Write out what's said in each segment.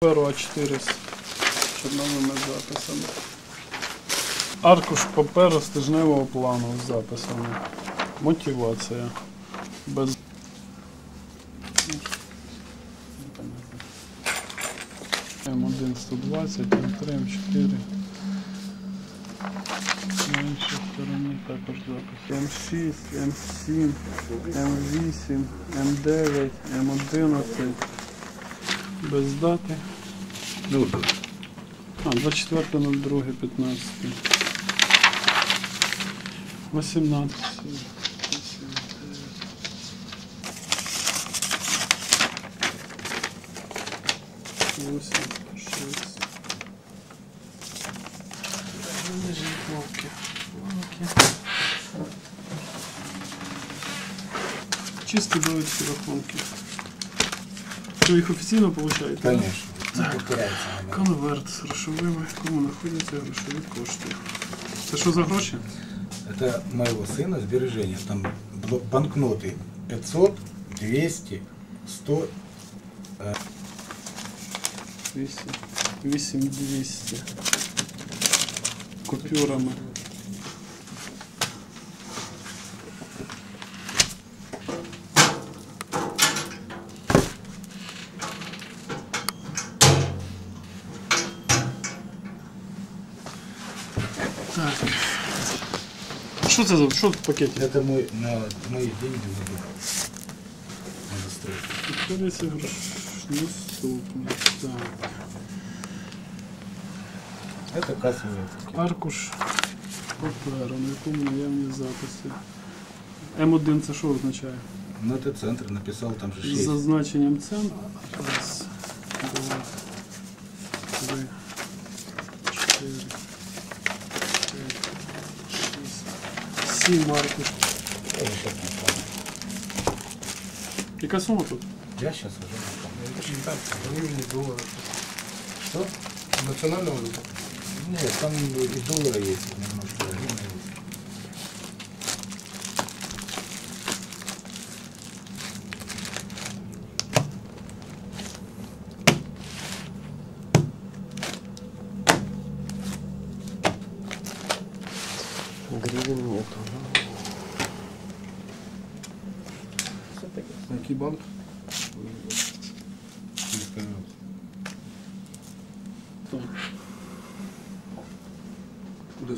Перо А4 з чорновими записами. Аркуш паперу стижневого плану з записами. Мотивація. Без. М1 120, М3, М4. На іншій стороні також запис. М6, М7, М8, М9, М11 без дати. Ну, А, 24.02.15. 18. Восемь, шесть. Лежит ловки. Ловки. Чисто будут рахунки. Ви їх офіційно получаєте? да? конечно. Не повторяється. вона. Конверт з грошовими, кому знаходяться грошові кошти. Це що за гроші? Это моего сына сбережения. Там бл- банкноты 500, 200, 100. 200. 8200. Купюрами. Так. Що це за що в пакеті? Это мой, на мои деньги забыл. Надо строить. Підходиться грош. Наступне. Так. Это кассовые такие. Аркуш паперу, на якому наявні записи. М1 це що означає? Ну это центр, написал там же З 6. зазначенням цен. шість, сім аркуш. Яка сума тут? Я сейчас уже не помню. Гривні, долари. Что? Національна валюта. Нет, там и доллары есть немножко. Гривен нету. На який банк? Це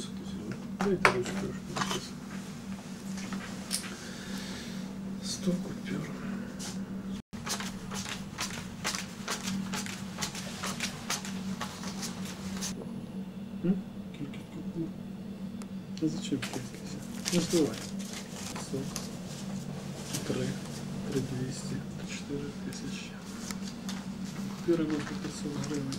ти сюди? Дайте ручку трошки записати. 100 купюр. М? Кількість купюр. А зачем кількість? Не збивай. 100. 3. 3 200. 4 тисячі. Купюри на 500 гривень.